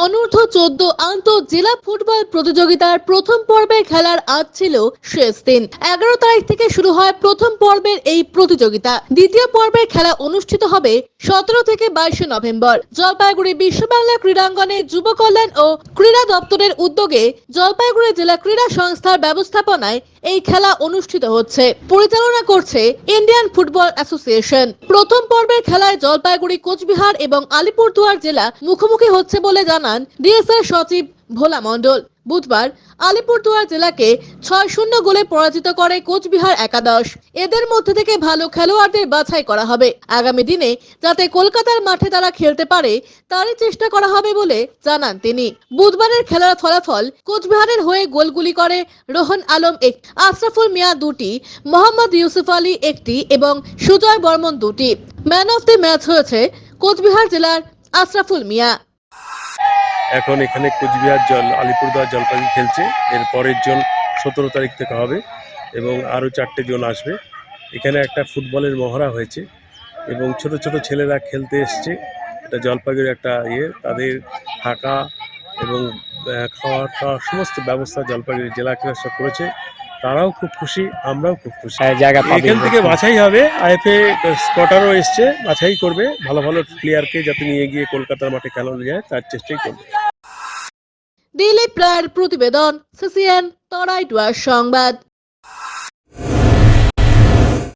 অনূর্ধ্ব চোদ্দ আন্ত জেলা ফুটবল প্রতিযোগিতার প্রথম পর্বে খেলার আজ ছিল শেষ দিন। এগারো তারিখ থেকে শুরু হয় প্রথম পর্বের এই প্রতিযোগিতা। দ্বিতীয় পর্বের খেলা অনুষ্ঠিত হবে সতেরো থেকে বাইশে নভেম্বর। জলপাইগুড়ি বিশ্ব বাংলা ক্রীড়াঙ্গনে যুব কল্যাণ ও ক্রীড়া দপ্তরের উদ্যোগে জলপাইগুড়ি জেলা ক্রীড়া সংস্থার ব্যবস্থাপনায় এই খেলা অনুষ্ঠিত হচ্ছে। পরিচালনা করছে ইন্ডিয়ান ফুটবল অ্যাসোসিয়েশন। প্রথম পর্বের খেলায় জলপাইগুড়ি কোচবিহার এবং আলিপুরদুয়ার জেলা মুখোমুখি হচ্ছে বলে জানান ডিএসএর সচিব ভোলা মণ্ডল। বুধবার আলিপুরদুয়ার জেলাকে ছয় শূন্য গোলে পরাজিত করে কোচবিহার একাদশ। এদের মধ্যে থেকে ভালো খেলোয়াড়দের বাছাই করা হবে। আগামী দিনে যাতে কলকাতার মাঠে তারা খেলতে পারে, তারই চেষ্টা করা হবে বলে জানান তিনি। বুধবারের খেলার ফলাফল কোচবিহারের হয়ে গোলগুলি করে রোহন আলম এক আশরাফুল মিয়া দুটি, মোহাম্মদ ইউসুফ আলী একটি এবং সুজয় বর্মন দুটি। ম্যান অফ দ্য ম্যাচ হয়েছে কোচবিহার জেলার আশরাফুল মিয়া। এখন এখানে কোচবিহার জল, আলিপুরদুয়ার জলপাইগুড়ি খেলছে। এর পরের জন সতেরো তারিখ থেকে হবে এবং আরও চারটে জন আসবে। এখানে একটা ফুটবলের মহড়া হয়েছে এবং ছোট ছোট ছেলেরা খেলতে এসছে। এটা জলপাইগুড়ি একটা ইয়ে। তাদের থাকা এবং খাওয়া খাওয়া সমস্ত ব্যবস্থা জলপাইগুড়ি জেলা ক্রীড়া করেছে। তারাও খুব খুশি আমরাও খুব খুশি। হ্যাঁ, জায়গা এখান থেকে বাছাই হবে আইএফএ স্পটারও এসছে বাছাই করবে ভালো ভালো প্লেয়ারকে যাতে নিয়ে গিয়ে কলকাতার মাঠে খেলানো যায় তার চেষ্টাই করবে। দিলীপ রায়ের প্রতিবেদন সিসিএন তরাইটুয়ার সংবাদ।